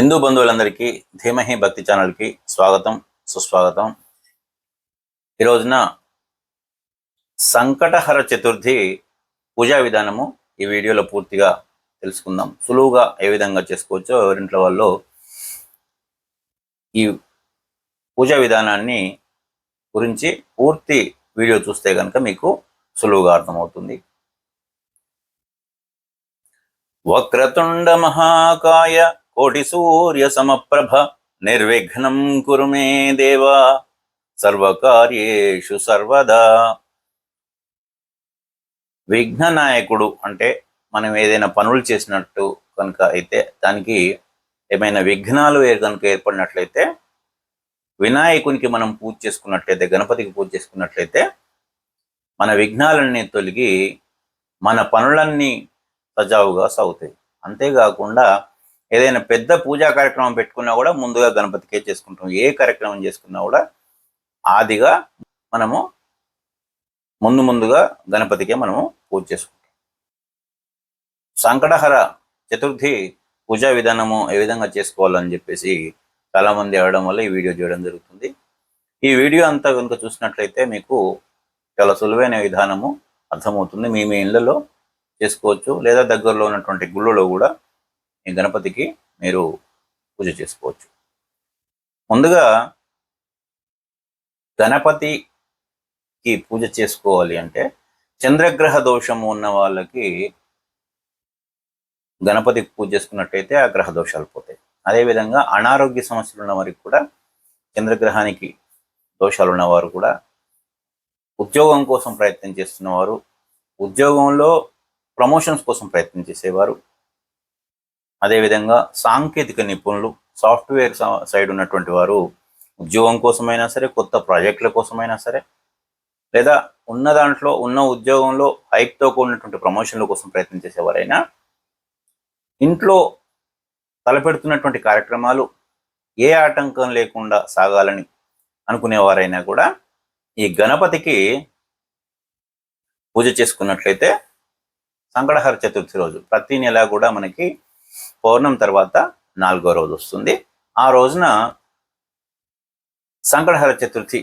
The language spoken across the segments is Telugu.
హిందూ బంధువులందరికీ ధీమహి భక్తి ఛానల్కి స్వాగతం సుస్వాగతం. ఈ రోజున సంకటహర చతుర్థి పూజా విధానము ఈ వీడియోలో పూర్తిగా తెలుసుకుందాం. సులువుగా ఏ విధంగా చేసుకోవచ్చో ఎవరింట్లో వాళ్ళు ఈ పూజా విధానాన్ని గురించి పూర్తి వీడియో చూస్తే కనుక మీకు సులువుగా అర్థమవుతుంది. వక్రతుండ మహాకాయ కోటి సూర్య సమప్రభ నిర్విఘ్నం కురు మే దేవా సర్వకార్యేషు సర్వదా విఘ్న నాయకుడు అంటే మనం ఏదైనా పనులు చేసినట్టు కనుక అయితే దానికి ఏమైనా విఘ్నాలు కనుక ఏర్పడినట్లయితే వినాయకునికి మనం పూజ చేసుకున్నట్లయితే గణపతికి పూజ చేసుకున్నట్లయితే మన విఘ్నాలన్నీ తొలగి మన పనులన్నీ సజావుగా సాగుతాయి. అంతేకాకుండా ఏదైనా పెద్ద పూజా కార్యక్రమం పెట్టుకున్నా కూడా ముందుగా గణపతికే చేసుకుంటాం. ఏ కార్యక్రమం చేసుకున్నా కూడా ఆదిగా మనము ముందు ముందుగా గణపతికే మనము పూజ చేసుకుంటాం. సంకటహర చతుర్థి పూజా విధానము ఏ విధంగా చేసుకోవాలని చెప్పేసి చాలా మంది అడగడం వల్ల ఈ వీడియో చేయడం జరుగుతుంది. ఈ వీడియో అంతా కనుక చూసినట్లయితే మీకు చాలా సులువైన విధానము అర్థమవుతుంది. మీ మీ ఇళ్ళలో చేసుకోవచ్చు. లేదా దగ్గరలో ఉన్నటువంటి గుళ్ళలో కూడా ఈ గణపతికి మీరు పూజ చేసుకోవచ్చు. ముందుగా గణపతికి పూజ చేసుకోవాలి అంటే చంద్రగ్రహ దోషము ఉన్న వాళ్ళకి గణపతికి పూజ చేసుకున్నట్టయితే ఆ గ్రహ దోషాలు పోతాయి. అదేవిధంగా అనారోగ్య సమస్యలు ఉన్న వారికి కూడా చంద్రగ్రహానికి దోషాలు ఉన్నవారు కూడా ఉద్యోగం కోసం ప్రయత్నం చేస్తున్నవారు ఉద్యోగంలో ప్రమోషన్స్ కోసం ప్రయత్నం చేసేవారు అదేవిధంగా సాంకేతిక నిపుణులు సాఫ్ట్వేర్ సైడ్ ఉన్నటువంటి వారు ఉద్యోగం కోసమైనా సరే కొత్త ప్రాజెక్టుల కోసమైనా సరే లేదా ఉన్న దాంట్లో ఉన్న ఉద్యోగంలో హైక్తో కూడినటువంటి ప్రమోషన్ల కోసం ప్రయత్నం చేసేవారైనా ఇంట్లో తలపెడుతున్నటువంటి కార్యక్రమాలు ఏ ఆటంకం లేకుండా సాగాలని అనుకునేవారైనా కూడా ఈ గణపతికి పూజ చేసుకున్నట్లయితే సంకటహర చతుర్థి రోజు ప్రతి నెల కూడా మనకి పౌర్ణం తర్వాత నాలుగో రోజు వస్తుంది. ఆ రోజున సంకటహర చతుర్థి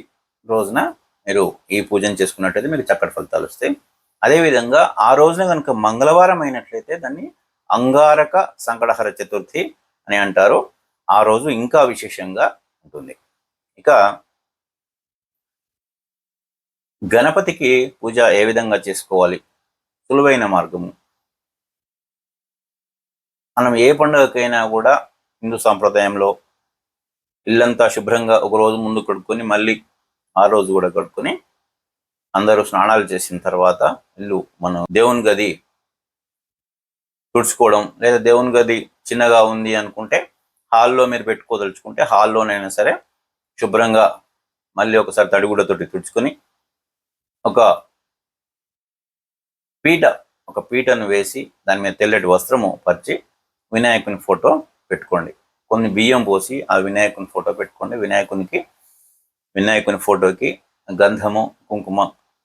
రోజున మీరు ఈ పూజను చేసుకున్నట్లయితే మీకు చక్కటి ఫలితాలు వస్తాయి. అదేవిధంగా ఆ రోజున కనుక మంగళవారం అయినట్లయితే దాన్ని అంగారక సంకటహర చతుర్థి అని అంటారు. ఆ రోజు ఇంకా విశేషంగా ఉంటుంది. ఇక గణపతికి పూజ ఏ విధంగా చేసుకోవాలి? సులువైన మార్గము. మనం ఏ పండుగకైనా కూడా హిందూ సాంప్రదాయంలో ఇల్లంతా శుభ్రంగా ఒక రోజు ముందు కడుక్కొని మళ్ళీ ఆ రోజు కూడా కడుక్కొని అందరూ స్నానాలు చేసిన తర్వాత ఇల్లు మనం దేవుని గది తుడుచుకోవడం లేదా దేవుని గది చిన్నగా ఉంది అనుకుంటే హాల్లో మీరు పెట్టుకోదలుచుకుంటే హాల్లోనైనా సరే శుభ్రంగా మళ్ళీ ఒకసారి తడిగుడతోటి తుడుచుకొని ఒక పీట ఒక పీటను వేసి దాని మీద తెల్లటి వస్త్రము పరిచి వినాయకుని ఫోటో పెట్టుకోండి. కొన్ని బియ్యం పోసి ఆ వినాయకుని ఫోటో పెట్టుకోండి. వినాయకునికి వినాయకుని ఫోటోకి గంధము కుంకుమ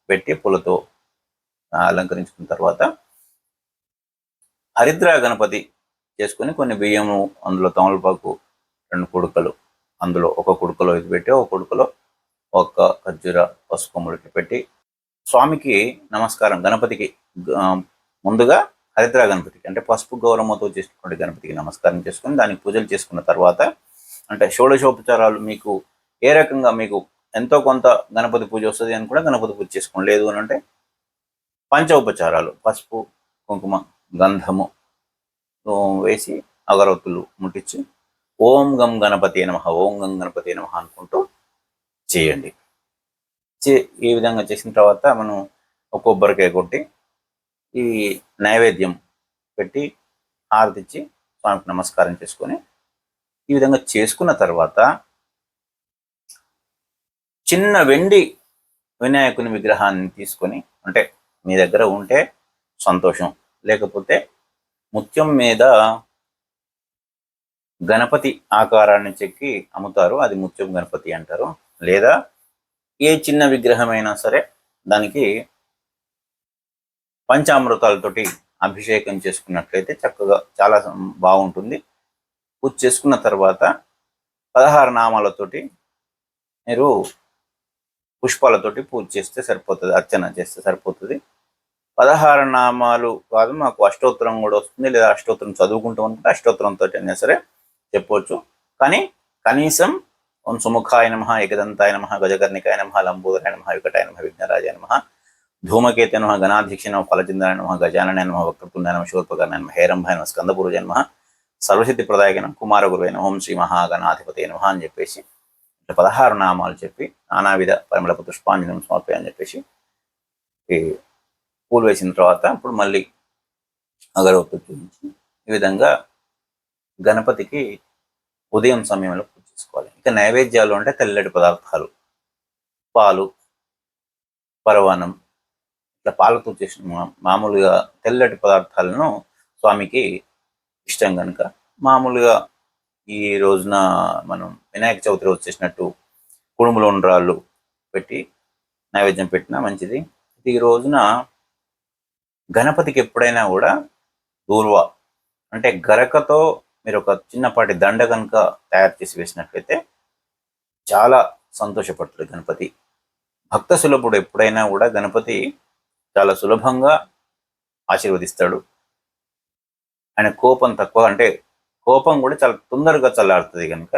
పెట్టి పూలతో అలంకరించుకున్న తర్వాత హరిద్ర గణపతి చేసుకొని కొన్ని బియ్యము అందులో తమలపాకు రెండు కుడుకలు అందులో ఒక కుడుకలో ఇది పెట్టి ఒక కుడుకలో ఒక ఖర్జూర పసుపు కొమ్ములు పెట్టి స్వామికి నమస్కారం గణపతికి ముందుగా హరిద్ర గణపతికి అంటే పసుపు గౌరమ్మతో చేసినటువంటి గణపతికి నమస్కారం చేసుకుని దానికి పూజలు చేసుకున్న తర్వాత అంటే షోడశోపచారాలు మీకు ఏ రకంగా మీకు ఎంతో కొంత గణపతి పూజ వస్తుంది అని కూడా గణపతి పూజ చేసుకోండి. లేదు అని అంటే పంచోపచారాలు పసుపు కుంకుమ గంధము వేసి అగరవత్తులు ముట్టించి ఓం గం గణపతి నమ ఓం గం గణపతి నమ అనుకుంటూ చేయండి. చే ఈ విధంగా చేసిన తర్వాత మనం ఒక కొబ్బరికాయ కొట్టి ఈ నైవేద్యం పెట్టి హారతిచ్చి స్వామికి నమస్కారం చేసుకొని ఈ విధంగా చేసుకున్న తర్వాత చిన్న వెండి వినాయకుని విగ్రహాన్ని తీసుకొని అంటే మీ దగ్గర ఉంటే సంతోషం. లేకపోతే ముత్యం మీద గణపతి ఆకారాన్ని చెక్కి అమ్ముతారు. అది ముత్యం గణపతి అంటారు. లేదా ఏ చిన్న విగ్రహమైనా సరే దానికి పంచామృతాలతోటి అభిషేకం చేసుకున్నట్లయితే చక్కగా చాలా బాగుంటుంది. పూజ చేసుకున్న తర్వాత పదహారు నామాలతోటి మీరు పుష్పాలతోటి పూజ చేస్తే సరిపోతుంది అర్చన చేస్తే సరిపోతుంది. పదహారు నామాలు కాదు మాకు అష్టోత్తరం కూడా వస్తుంది. లేదా అష్టోత్తరం చదువుకుంటూ ఉంటే అష్టోత్తరంతో అయినా సరే చెప్పవచ్చు కానీ కనీసం ఓం సుముఖాయ నమ ఏకదంతాయ నమ గజకర్ణికాయ నమ లంబోదరాయ నమ వికటాయ నమ విఘ్నరాజాయ నమ ధూమకేతే నమ గణాధ్యక్ష నమ ఫలచంద్రాయ నమ గజానన నమ వక్రతుండాయ నమ శూర్పకర్ణ నమ హేరంభాయ నమ స్కందపూర్వజ నమ సర్వసిద్ధి ప్రదాయక నమ కుమార గురువైన ఓం శ్రీ మహాగణాధిపతి నమ అని చెప్పేసి ఇట్లా పదహారు నామాలు చెప్పి నానావిధ పరిమళ పుష్పాంజనం అని చెప్పేసి ఈ పూలు వేసిన తర్వాత ఇప్పుడు మళ్ళీ అగరవత్తు చూపించి ఈ విధంగా గణపతికి ఉదయం సమయంలో పూజ చేసుకోవాలి. ఇక నైవేద్యాలు అంటే తెల్లటి పదార్థాలు. పాలు పరవానం ఇట్లా పాలతో చేసిన మామూలుగా తెల్లటి పదార్థాలను స్వామికి ఇష్టం కనుక మామూలుగా ఈ రోజున మనం వినాయక చవితి రోజు చేసినట్టు కుడుములు ఉండ్రాళ్ళు పెట్టి నైవేద్యం పెట్టినా మంచిది. ఈ రోజున గణపతికి ఎప్పుడైనా కూడా దూర్వ అంటే గరకతో మీరు ఒక చిన్నపాటి దండ కనుక తయారు చేసి వేసినట్లయితే చాలా సంతోషపడుతుంది గణపతి. భక్త సులభుడు ఎప్పుడైనా కూడా గణపతి చాలా సులభంగా ఆశీర్వదిస్తాడు. ఆయన కోపం తక్కువ అంటే కోపం కూడా చాలా తొందరగా చల్లారుతుంది కనుక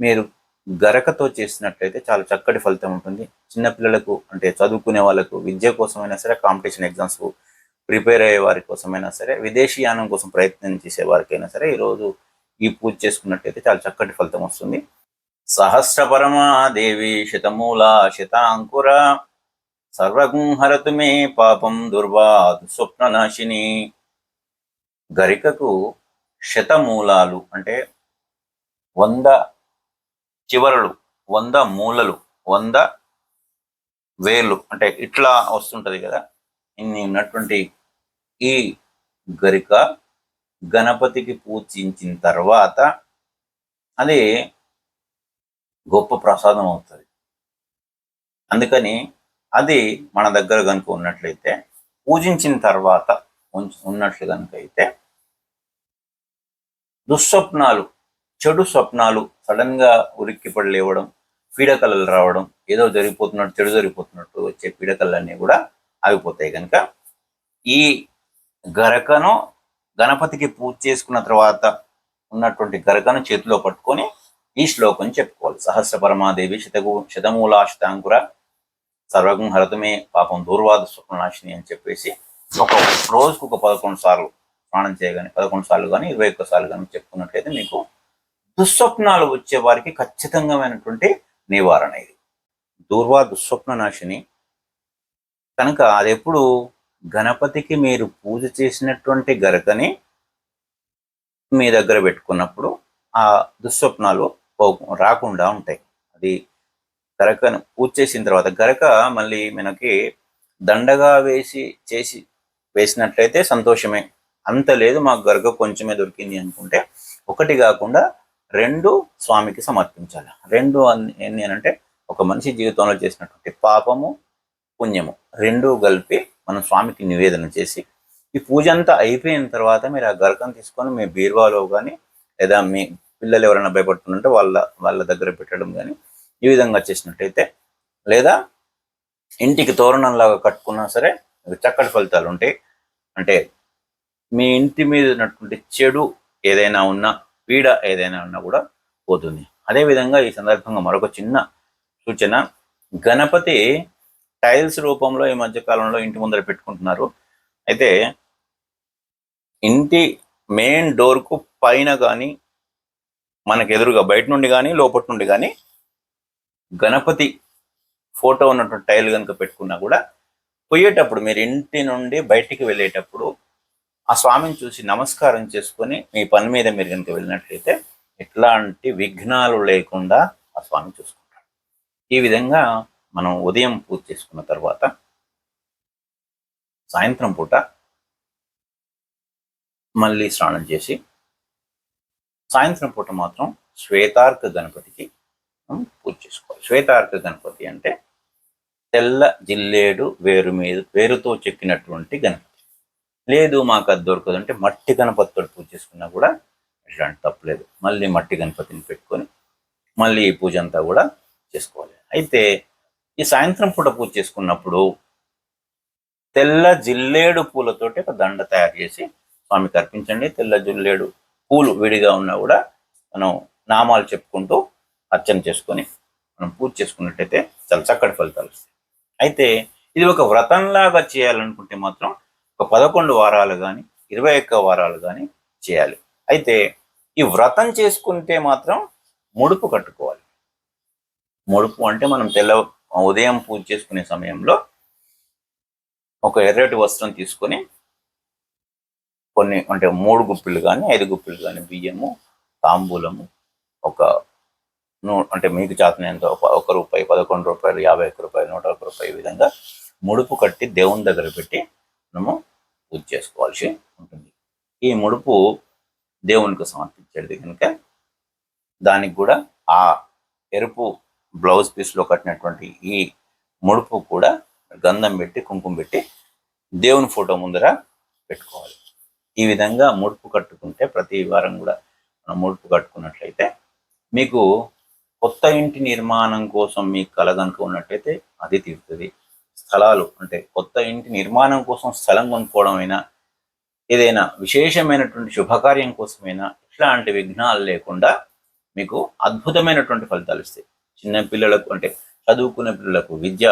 మీరు గరకతో చేసినట్లయితే చాలా చక్కటి ఫలితం ఉంటుంది. చిన్నపిల్లలకు అంటే చదువుకునే వాళ్ళకు విద్య కోసమైనా సరే కాంపిటీషన్ ఎగ్జామ్స్ ప్రిపేర్ అయ్యే వారి కోసమైనా సరే విదేశీయానం కోసం ప్రయత్నం చేసే వారికైనా సరే ఈరోజు ఈ పూజ చేసుకున్నట్లయితే చాలా చక్కటి ఫలితం వస్తుంది. సహస్ర పరమా దేవి శతమూల శతాంకుర సర్వగుంహరతు మే పాపం దుర్వాదు స్వప్ననాశిని. గరికకు శతమూలాలు అంటే వంద చివరలు వంద మూలలు వంద వేర్లు అంటే ఇట్లా వస్తుంటది కదా. ఇన్ని ఉన్నటువంటి ఈ గరిక గణపతికి పూజించిన తర్వాత అది గొప్ప ప్రసాదం అవుతుంది. అందుకని అది మన దగ్గర కనుక ఉన్నట్లయితే పూజించిన తర్వాత ఉన్నట్లు కనుక అయితే దుస్వప్నాలు చెడు స్వప్నాలు సడన్గా ఉరిక్కిపడి లేవడం పీడకలలు రావడం ఏదో జరిగిపోతున్నట్టు చెడు జరిగిపోతున్నట్టు వచ్చే పీడకలన్నీ కూడా ఆగిపోతాయి కనుక ఈ గరకను గణపతికి పూజ చేసుకున్న తర్వాత ఉన్నటువంటి గరకను చేతిలో పట్టుకొని ఈ శ్లోకం చెప్పుకోవాలి. సహస్ర పరమాదేవి శతగు శతమూలా సర్వగం హరతమే పాపం దూర్వాద స్వప్ననాశిని అని చెప్పేసి ఒక రోజుకు ఒక పదకొండు సార్లు స్నానం చేయగానే పదకొండు సార్లు కానీ ఇరవై ఒక్క సార్లు కానీ చెప్పుకున్నట్లయితే మీకు దుస్వప్నాలు వచ్చే వారికి ఖచ్చితంగామైనటువంటి నివారణ ఇది. దూర్వా దుస్వప్న నాశిని కనుక అది ఎప్పుడు గణపతికి మీరు పూజ చేసినటువంటి గరకని మీ దగ్గర పెట్టుకున్నప్పుడు ఆ దుస్వప్నాలు రాకుండా ఉంటాయి. అది గరకను పూజ చేసిన తర్వాత గరక మళ్ళీ మనకి దండగా వేసి చేసి వేసినట్లయితే సంతోషమే. అంత లేదు మాకు గరక కొంచెమే దొరికింది అనుకుంటే ఒకటి కాకుండా రెండు స్వామికి సమర్పించాలి. రెండు ఏంటి అని అంటే ఒక మనిషి జీవితంలో చేసినటువంటి పాపము పుణ్యము రెండు కలిపి మనం స్వామికి నివేదన చేసి ఈ పూజ అంతా అయిపోయిన తర్వాత మీరు ఆ గరకం తీసుకొని మీ బీరువాలో కానీ లేదా మీ పిల్లలు ఎవరైనా భయపడుతుంటే వాళ్ళ వాళ్ళ దగ్గర పెట్టడం కానీ ఈ విధంగా చేసినట్టయితే లేదా ఇంటికి తోరణంలాగా కట్టుకున్నా సరే చక్కటి ఫలితాలు ఉంటాయి. అంటే మీ ఇంటి మీద ఉన్నటువంటి చెడు ఏదైనా ఉన్నా పీడ ఏదైనా ఉన్నా కూడా పోతుంది. అదేవిధంగా ఈ సందర్భంగా మరొక చిన్న సూచన. గణపతి టైల్స్ రూపంలో ఈ మధ్య కాలంలో ఇంటి ముందర పెట్టుకుంటున్నారు. అయితే ఇంటి మెయిన్ డోర్కు పైన కానీ మనకు ఎదురుగా బయట నుండి కానీ లోపటి నుండి కానీ గణపతి ఫోటో ఉన్నటువంటి టైల్ కనుక పెట్టుకున్నా కూడా పోయేటప్పుడు మీరు ఇంటి నుండి బయటికి వెళ్ళేటప్పుడు ఆ స్వామిని చూసి నమస్కారం చేసుకొని మీ పని మీద మీరు కనుక వెళ్ళినట్లయితే ఎట్లాంటి విఘ్నాలు లేకుండా ఆ స్వామి చూసుకుంటాడు. ఈ విధంగా మనం ఉదయం పూజ చేసుకున్న తర్వాత సాయంత్రం పూట మళ్ళీ స్నానం చేసి సాయంత్రం పూట మాత్రం శ్వేతార్క గణపతికి పూజ చేసుకోవాలి. శ్వేతార్క గణపతి అంటే తెల్ల జిల్లేడు వేరు మీద వేరుతో చెక్కినటువంటి గణపతి. లేదు మాకు అది దొరకదు అంటే మట్టి గణపతితో పూజ చేసుకున్నా కూడా ఇట్లాంటి తప్పలేదు మళ్ళీ మట్టి గణపతిని పెట్టుకొని మళ్ళీ ఈ పూజ అంతా కూడా చేసుకోవాలి. అయితే ఈ సాయంత్రం పూట పూజ చేసుకున్నప్పుడు తెల్ల జిల్లేడు పూలతోటి ఒక దండ తయారు చేసి స్వామికి అర్పించండి. తెల్ల జిల్లేడు పూలు విడిగా ఉన్నా కూడా మనం నామాలు చెప్పుకుంటూ అర్చన చేసుకొని మనం పూజ చేసుకున్నట్టయితే చాలా చక్కటి ఫలితాలు వస్తాయి. అయితే ఇది ఒక వ్రతంలాగా చేయాలనుకుంటే మాత్రం ఒక పదకొండు వారాలు కానీ ఇరవై ఒక్క వారాలు కానీ చేయాలి. అయితే ఈ వ్రతం చేసుకుంటే మాత్రం ముడుపు కట్టుకోవాలి. ముడుపు అంటే మనం తెల్ల ఉదయం పూజ చేసుకునే సమయంలో ఒక ఎర్రటి వస్త్రం తీసుకొని కొన్ని అంటే మూడు గుప్పిలు కానీ ఐదు గుప్పిలు కానీ బియ్యము తాంబూలము ఒక నూ అంటే మీకు చేతనేంత ఒక రూపాయి పదకొండు రూపాయలు యాభై ఒక్క రూపాయలు నూట ఒక్క రూపాయి ఈ విధంగా ముడుపు కట్టి దేవుని దగ్గర పెట్టి మనము పూజ చేసుకోవాల్సి ఉంటుంది. ఈ ముడుపు దేవునికి సమర్పించేది కనుక దానికి కూడా ఆ ఎరుపు బ్లౌజ్ పీస్లో కట్టినటువంటి ఈ ముడుపు కూడా గంధం పెట్టి కుంకుమ పెట్టి దేవుని ఫోటో ముందర పెట్టుకోవాలి. ఈ విధంగా ముడుపు కట్టుకుంటే ప్రతి వారం కూడా మనం ముడుపు కట్టుకున్నట్లయితే మీకు కొత్త ఇంటి నిర్మాణం కోసం మీకు కల కనుక ఉన్నట్టయితే అది తీరుతుంది. స్థలాలు అంటే కొత్త ఇంటి నిర్మాణం కోసం స్థలం కొనుక్కోవడం అయినా ఏదైనా విశేషమైనటువంటి శుభకార్యం కోసమైనా ఇట్లాంటి విఘ్నాలు లేకుండా మీకు అద్భుతమైనటువంటి ఫలితాలు ఇస్తాయి. చిన్న పిల్లలకు అంటే చదువుకునే పిల్లలకు విద్య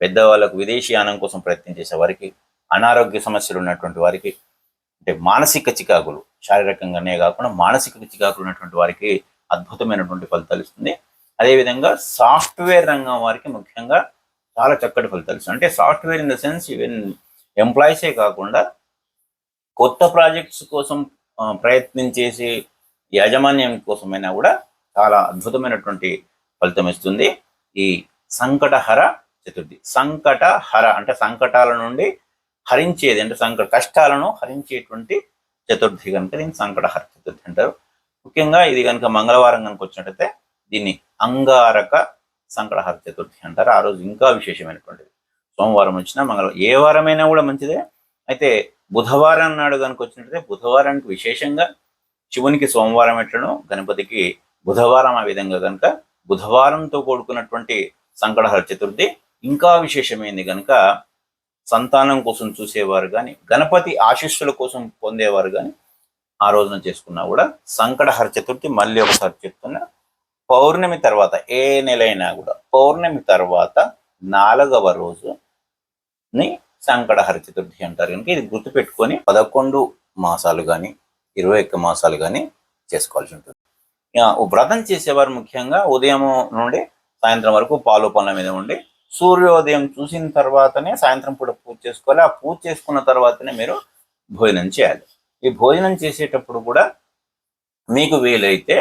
పెద్దవాళ్ళకు విదేశీయానం కోసం ప్రయత్నం చేసే వారికి అనారోగ్య సమస్యలు ఉన్నటువంటి వారికి అంటే మానసిక చికాకులు శారీరకంగానే కాకుండా మానసిక చికాకులు ఉన్నటువంటి వారికి అద్భుతమైనటువంటి ఫలితాలు ఇస్తుంది. అదేవిధంగా సాఫ్ట్వేర్ రంగం వారికి ముఖ్యంగా చాలా చక్కటి ఫలితాలు ఇస్తుంది. అంటే software in the sense even ఎంప్లాయీసే కాకుండా కొత్త ప్రాజెక్ట్స్ కోసం ప్రయత్నం చేసి యాజమాన్యం కోసమైనా కూడా చాలా అద్భుతమైనటువంటి ఫలితం ఇస్తుంది. ఈ సంకటహర చతుర్థి. సంకటహర అంటే సంకటాల నుండి హరించేది అంటే సంకట కష్టాలను హరించేటువంటి చతుర్థి కనుక దీన్ని సంకటహర చతుర్థి అంటారు. ముఖ్యంగా ఇది కనుక మంగళవారం కనుక వచ్చినట్టయితే దీన్ని అంగారక సంకటహర చతుర్థి అంటారు. ఆ రోజు ఇంకా విశేషమైనటువంటిది. సోమవారం వచ్చినా మంగళవారం ఏ వారమైనా కూడా మంచిదే. అయితే బుధవారం నాడు కనుక వచ్చినట్టయితే బుధవారానికి విశేషంగా శివునికి సోమవారం ఎట్లనో గణపతికి బుధవారం ఆ విధంగా కనుక బుధవారంతో కూడుకున్నటువంటి సంకటహర చతుర్థి ఇంకా విశేషమైంది కనుక సంతానం కోసం చూసేవారు కానీ గణపతి ఆశీస్సుల కోసం పొందేవారు కానీ ఆ రోజున చేసుకున్నా కూడా సంకటహర చతుర్థి మళ్ళీ ఒకసారి చెప్తున్నా పౌర్ణమి తర్వాత ఏ నెలైనా కూడా పౌర్ణమి తర్వాత నాలుగవ రోజుని సంకటహర చతుర్థి అంటారు. కనుక ఇది గుర్తుపెట్టుకొని పదకొండు మాసాలు కానీ ఇరవై ఒక్క మాసాలు కానీ చేసుకోవాల్సి ఉంటుంది. ఇక వ్రతం చేసేవారు ముఖ్యంగా ఉదయం నుండి సాయంత్రం వరకు పాలు పనుల మీద ఉండి సూర్యోదయం చూసిన తర్వాతనే సాయంత్రం పూట పూజ చేసుకోవాలి. ఆ పూజ చేసుకున్న తర్వాతనే మీరు భోజనం చేయాలి. ఈ భోజనం చేసేటప్పుడు కూడా మీకు వీలైతే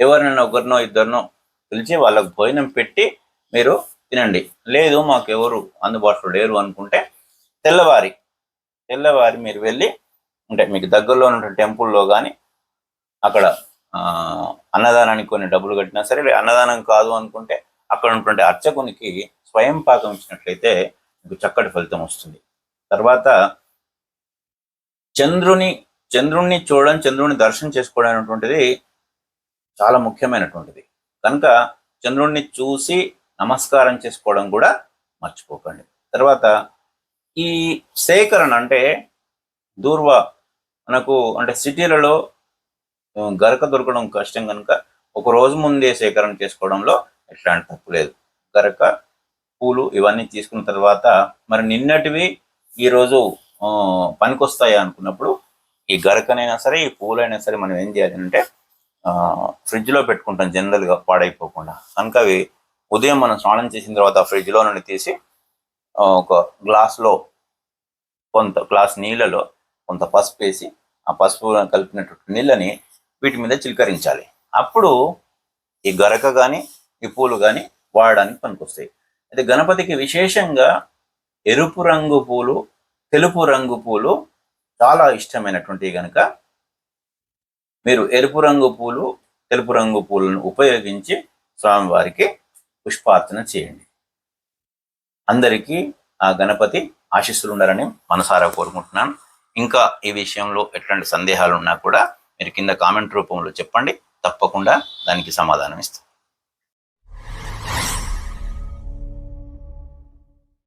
ఎవరినైనా ఒకరినో ఇద్దరినో పిలిచి వాళ్ళకు భోజనం పెట్టి మీరు తినండి. లేదు మాకు ఎవరు అందుబాటులో లేరు అనుకుంటే తెల్లవారి తెల్లవారి మీరు వెళ్ళి అంటే మీకు దగ్గరలో ఉన్న టెంపుల్లో కానీ అక్కడ అన్నదానానికి కొన్ని డబ్బులు కట్టినా సరే అన్నదానం కాదు అనుకుంటే అక్కడ ఉన్నటువంటి అర్చకునికి స్వయం పాకం ఇచ్చినట్లయితే మీకు చక్కటి ఫలితం వస్తుంది. తర్వాత చంద్రుని చంద్రుణ్ణి చూడడం చంద్రుని దర్శనం చేసుకోవడం అనేటువంటిది చాలా ముఖ్యమైనటువంటిది. కనుక చంద్రుణ్ణి చూసి నమస్కారం చేసుకోవడం కూడా మర్చిపోకండి. తర్వాత ఈ సేకరణ అంటే దూర్వ మనకు అంటే సిటీలలో గరక దొరకడం కష్టం కనుక ఒక రోజు ముందే సేకరణ చేసుకోవడంలో ఎట్లాంటి తప్పు లేదు. గరక పూలు ఇవన్నీ తీసుకున్న తర్వాత మరి నిన్నటివి ఈరోజు పనికొస్తాయి అనుకున్నప్పుడు ఈ గరకనైనా సరే ఈ పూలైనా సరే మనం ఏం చేయాలి అంటే ఫ్రిడ్జ్లో పెట్టుకుంటాం జనరల్గా పాడైపోకుండా. కనుక అవి ఉదయం మనం స్నానం చేసిన తర్వాత ఫ్రిడ్జ్లో నుండి తీసి ఒక గ్లాస్లో కొంత గ్లాస్ నీళ్ళలో కొంత పసుపు వేసి ఆ పసుపు కలిపినటువంటి నీళ్ళని వీటి మీద చిలకరించాలి. అప్పుడు ఈ గరక కానీ ఈ పూలు కానీ వాడడానికి పనికొస్తాయి. అయితే గణపతికి విశేషంగా ఎరుపు రంగు పూలు తెలుపు రంగు పూలు చాలా ఇష్టమైనటువంటి కనుక మీరు ఎరుపు రంగు పూలు తెలుపు రంగు పూలను ఉపయోగించి స్వామివారికి పుష్పార్చన చేయండి. అందరికీ ఆ గణపతి ఆశీస్సులు ఉండాలని మనసారా కోరుకుంటున్నాను. ఇంకా ఈ విషయంలో ఎట్లాంటి సందేహాలు ఉన్నా కూడా మీరు కింద కామెంట్ రూపంలో చెప్పండి. తప్పకుండా దానికి సమాధానం ఇస్తాను